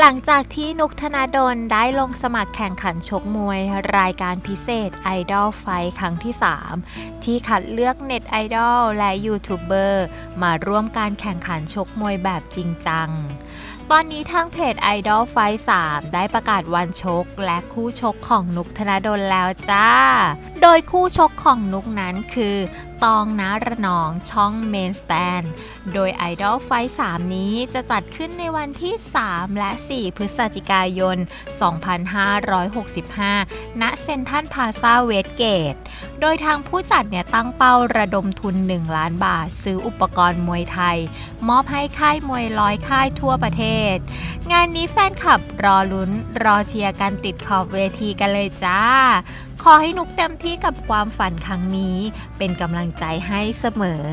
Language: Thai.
หลังจากที่นุกธนาดลได้ลงสมัครแข่งขันชกมวย รายการพิเศษ Idol Fight ครั้งที่ 3 ที่คัดเลือกเน็ตไอดอลและยูทูบเบอร์มาร่วมการแข่งขันชกมวยแบบจริงจัง ตอนนี้ทางเพจ Idol Fight 3 ได้ประกาศวันชก และคู่ชกของนุกธนาดลแล้วจ้า โดยคู่ชกของนุกนั้นคือ ตองนาระนองช่องเมนสแตน โดย Idol Fight 3 นี้จะจัดขึ้นในวันที่ 3 และ 4 พฤศจิกายน 2565 ณ เซ็นทรัลพาซาเวสเกต โดยทางผู้จัดเนี่ยตั้งเป้าระดมทุน 1 ล้านบาท ซื้ออุปกรณ์มวยไทย มอบให้ค่ายมวยร้อยค่ายทั่วประเทศ งานนี้แฟนคลับรอลุ้น รอเชียร์กันติดขอบเวทีกันเลยจ้า ขอให้นุกเต็มที่กับความฝันครั้งนี้ เป็นกำลังใจให้เสมอ